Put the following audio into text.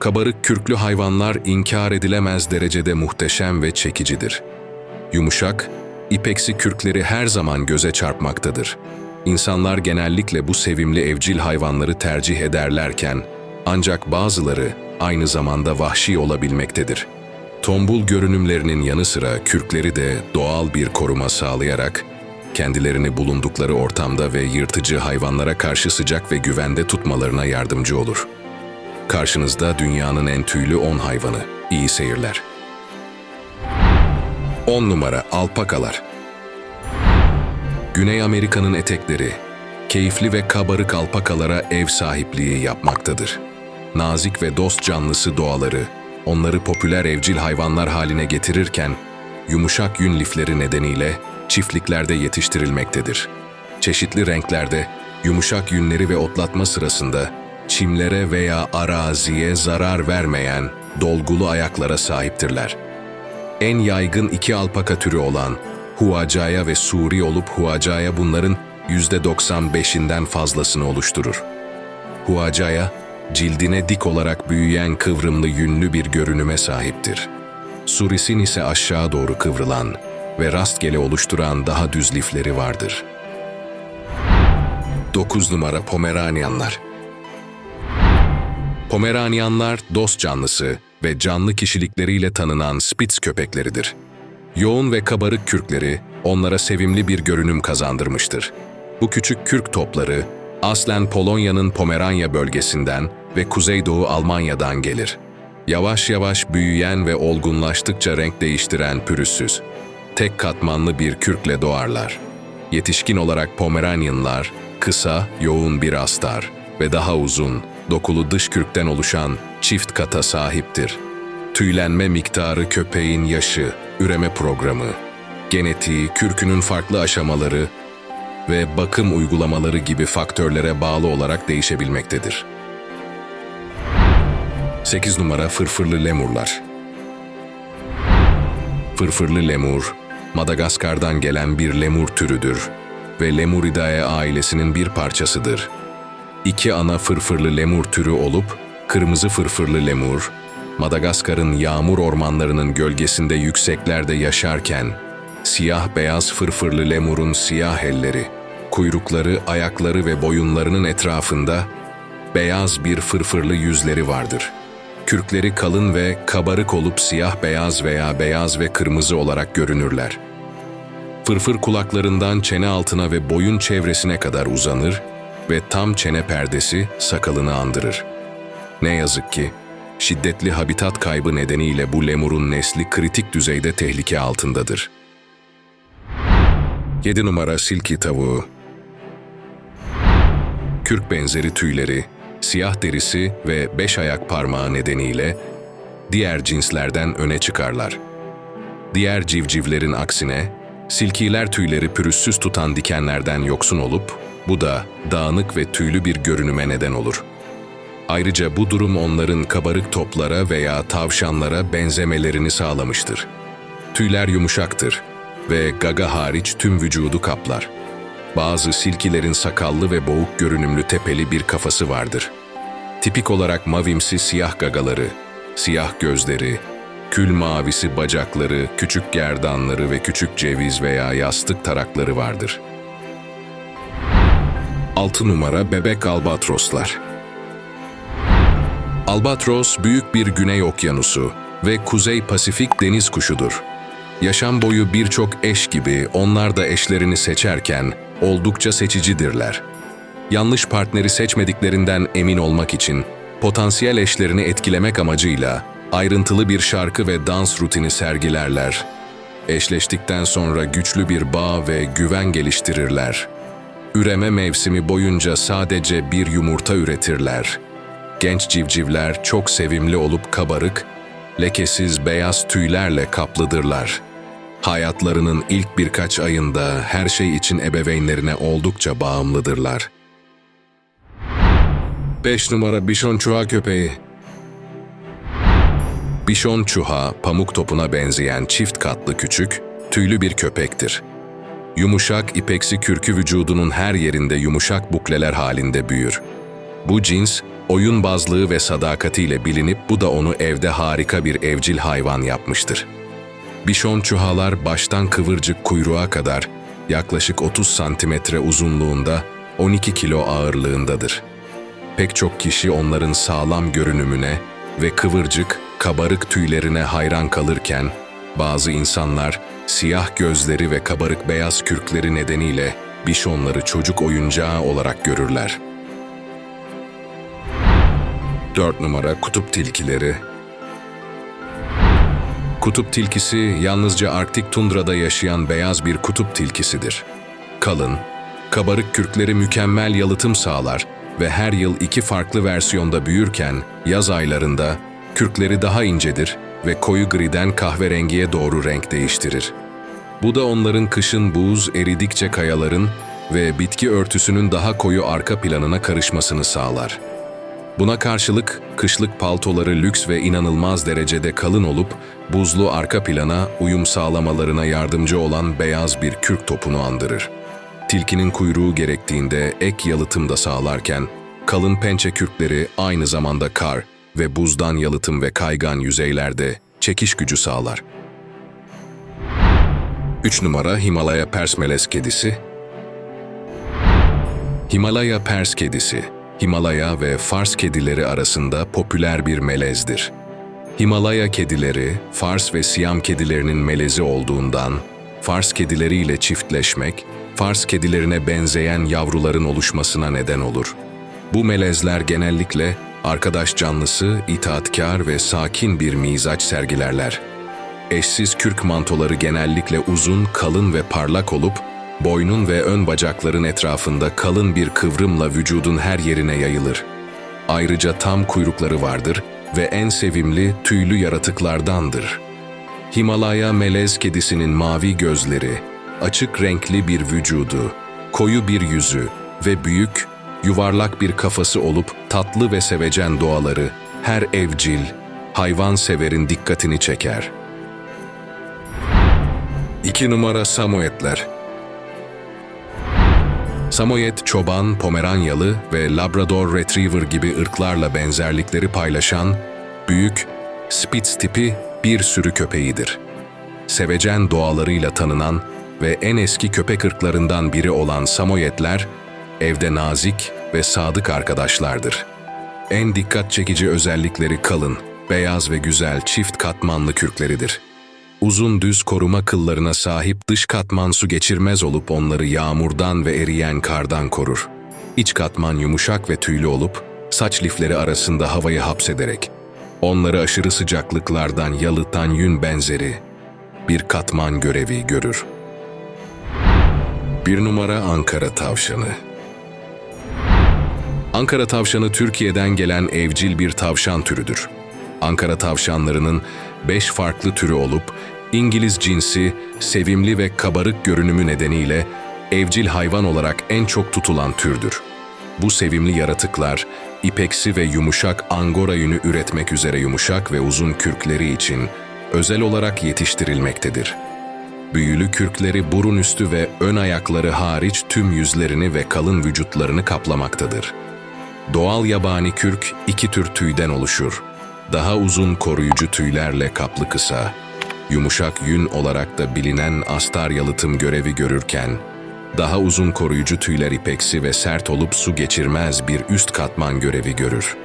Kabarık kürklü hayvanlar inkar edilemez derecede muhteşem ve çekicidir. Yumuşak, ipeksi kürkleri her zaman göze çarpmaktadır. İnsanlar genellikle bu sevimli evcil hayvanları tercih ederlerken, ancak bazıları aynı zamanda vahşi olabilmektedir. Tombul görünümlerinin yanı sıra kürkleri de doğal bir koruma sağlayarak, kendilerini bulundukları ortamda ve yırtıcı hayvanlara karşı sıcak ve güvende tutmalarına yardımcı olur. Karşınızda dünyanın en tüylü 10 hayvanı. İyi seyirler. 10 numara alpakalar. Güney Amerika'nın etekleri, keyifli ve kabarık alpakalara ev sahipliği yapmaktadır. Nazik ve dost canlısı doğaları, onları popüler evcil hayvanlar haline getirirken, yumuşak yün lifleri nedeniyle çiftliklerde yetiştirilmektedir. Çeşitli renklerde, yumuşak yünleri ve otlatma sırasında çimlere veya araziye zarar vermeyen dolgulu ayaklara sahiptirler. En yaygın iki alpaka türü olan Huacaya ve Suri olup Huacaya bunların %95'inden fazlasını oluşturur. Huacaya, cildine dik olarak büyüyen kıvrımlı yünlü bir görünüme sahiptir. Surisin ise aşağı doğru kıvrılan ve rastgele oluşturan daha düz lifleri vardır. 9 numara Pomeranianlar Pomeranianlar dost canlısı ve canlı kişilikleriyle tanınan Spitz köpekleridir. Yoğun ve kabarık kürkleri onlara sevimli bir görünüm kazandırmıştır. Bu küçük kürk topları aslen Polonya'nın Pomeranya bölgesinden ve Kuzeydoğu Almanya'dan gelir. Yavaş yavaş büyüyen ve olgunlaştıkça renk değiştiren pürüzsüz, tek katmanlı bir kürkle doğarlar. Yetişkin olarak Pomeranianlar kısa, yoğun bir astar ve daha uzun, dokulu dış kürkten oluşan çift kata sahiptir. Tüylenme miktarı köpeğin yaşı, üreme programı, genetiği, kürkünün farklı aşamaları ve bakım uygulamaları gibi faktörlere bağlı olarak değişebilmektedir. 8 numara fırfırlı lemurlar. Fırfırlı lemur, Madagaskar'dan gelen bir lemur türüdür ve Lemuridae ailesinin bir parçasıdır. İki ana fırfırlı lemur türü olup, kırmızı fırfırlı lemur, Madagaskar'ın yağmur ormanlarının gölgesinde yükseklerde yaşarken, siyah-beyaz fırfırlı lemurun siyah elleri, kuyrukları, ayakları ve boyunlarının etrafında beyaz bir fırfırlı yüzleri vardır. Kürkleri kalın ve kabarık olup siyah-beyaz veya beyaz ve kırmızı olarak görünürler. Fırfır kulaklarından çene altına ve boyun çevresine kadar uzanır ve tam çene perdesi sakalını andırır. Ne yazık ki şiddetli habitat kaybı nedeniyle bu lemurun nesli kritik düzeyde tehlike altındadır. 7 numara silki tavuğu Kürk benzeri tüyleri, siyah derisi ve beş ayak parmağı nedeniyle diğer cinslerden öne çıkarlar. Diğer civcivlerin aksine silkiler tüyleri pürüzsüz tutan dikenlerden yoksun olup bu da dağınık ve tüylü bir görünüme neden olur. Ayrıca bu durum onların kabarık toplara veya tavşanlara benzemelerini sağlamıştır. Tüyler yumuşaktır ve gaga hariç tüm vücudu kaplar. Bazı silkilerin sakallı ve boğuk görünümlü tepeli bir kafası vardır. Tipik olarak mavimsi siyah gagaları, siyah gözleri, kül mavisi bacakları, küçük gerdanları ve küçük ceviz veya yastık tarakları vardır. 6 numara bebek albatroslar. Albatros büyük bir güney okyanusu ve kuzey Pasifik deniz kuşudur. Yaşam boyu birçok eş gibi onlar da eşlerini seçerken oldukça seçicidirler. Yanlış partneri seçmediklerinden emin olmak için potansiyel eşlerini etkilemek amacıyla ayrıntılı bir şarkı ve dans rutini sergilerler. Eşleştikten sonra güçlü bir bağ ve güven geliştirirler. Üreme mevsimi boyunca sadece bir yumurta üretirler. Genç civcivler çok sevimli olup kabarık, lekesiz beyaz tüylerle kaplıdırlar. Hayatlarının ilk birkaç ayında her şey için ebeveynlerine oldukça bağımlıdırlar. 5 numara Bişon Çuha köpeği Bişon Çuha, pamuk topuna benzeyen çift katlı küçük, tüylü bir köpektir. Yumuşak, ipeksi kürkü vücudunun her yerinde yumuşak bukleler halinde büyür. Bu cins, Oyunbazlığı ve sadakatiyle bilinip bu da onu evde harika bir evcil hayvan yapmıştır. Bişon çuhalar baştan kıvırcık kuyruğa kadar yaklaşık 30 santimetre uzunluğunda 12 kilo ağırlığındadır. Pek çok kişi onların sağlam görünümüne ve kıvırcık, kabarık tüylerine hayran kalırken, bazı insanlar siyah gözleri ve kabarık beyaz kürkleri nedeniyle bişonları çocuk oyuncağı olarak görürler. 4 numara kutup tilkileri Kutup tilkisi yalnızca Arktik tundrada yaşayan beyaz bir kutup tilkisidir. Kalın, kabarık kürkleri mükemmel yalıtım sağlar ve her yıl iki farklı versiyonda büyürken yaz aylarında kürkleri daha incedir ve koyu griden kahverengiye doğru renk değiştirir. Bu da onların kışın buz eridikçe kayaların ve bitki örtüsünün daha koyu arka planına karışmasını sağlar. Buna karşılık kışlık paltoları lüks ve inanılmaz derecede kalın olup buzlu arka plana uyum sağlamalarına yardımcı olan beyaz bir kürk topunu andırır. Tilkinin kuyruğu gerektiğinde ek yalıtım da sağlarken kalın pençe kürkleri aynı zamanda kar ve buzdan yalıtım ve kaygan yüzeylerde çekiş gücü sağlar. 3 numara Himalaya Pers Melez Kedisi Himalaya Pers kedisi, Himalaya ve Fars kedileri arasında popüler bir melezdir. Himalaya kedileri, Fars ve Siyam kedilerinin melezi olduğundan, Fars kedileriyle çiftleşmek, Fars kedilerine benzeyen yavruların oluşmasına neden olur. Bu melezler genellikle arkadaş canlısı, itaatkar ve sakin bir mizaç sergilerler. Eşsiz kürk mantoları genellikle uzun, kalın ve parlak olup, boynun ve ön bacakların etrafında kalın bir kıvrımla vücudun her yerine yayılır. Ayrıca tam kuyrukları vardır ve en sevimli tüylü yaratıklardandır. Himalaya melez kedisinin mavi gözleri, açık renkli bir vücudu, koyu bir yüzü ve büyük, yuvarlak bir kafası olup tatlı ve sevecen doğaları her evcil, hayvan severin dikkatini çeker. 2 numara Samoyedler Samoyed, çoban, Pomeranyalı ve Labrador Retriever gibi ırklarla benzerlikleri paylaşan, büyük, Spitz tipi bir sürü köpeğidir. Sevecen doğalarıyla tanınan ve en eski köpek ırklarından biri olan Samoyedler, evde nazik ve sadık arkadaşlardır. En dikkat çekici özellikleri kalın, beyaz ve güzel çift katmanlı kürkleridir. Uzun düz koruma kıllarına sahip dış katman su geçirmez olup onları yağmurdan ve eriyen kardan korur. İç katman yumuşak ve tüylü olup saç lifleri arasında havayı hapsederek onları aşırı sıcaklıklardan yalıtan yün benzeri bir katman görevi görür. Bir numara Ankara tavşanı. Ankara tavşanı Türkiye'den gelen evcil bir tavşan türüdür. Ankara tavşanlarının beş farklı türü olup İngiliz cinsi, sevimli ve kabarık görünümü nedeniyle evcil hayvan olarak en çok tutulan türdür. Bu sevimli yaratıklar, ipeksi ve yumuşak angora yünü üretmek üzere yumuşak ve uzun kürkleri için özel olarak yetiştirilmektedir. Büyülü kürkleri burun üstü ve ön ayakları hariç tüm yüzlerini ve kalın vücutlarını kaplamaktadır. Doğal yabani kürk iki tür tüyden oluşur. Daha uzun koruyucu tüylerle kaplı kısa, yumuşak yün olarak da bilinen astar yalıtım görevi görürken, daha uzun koruyucu tüyler ipeksi ve sert olup su geçirmez bir üst katman görevi görür.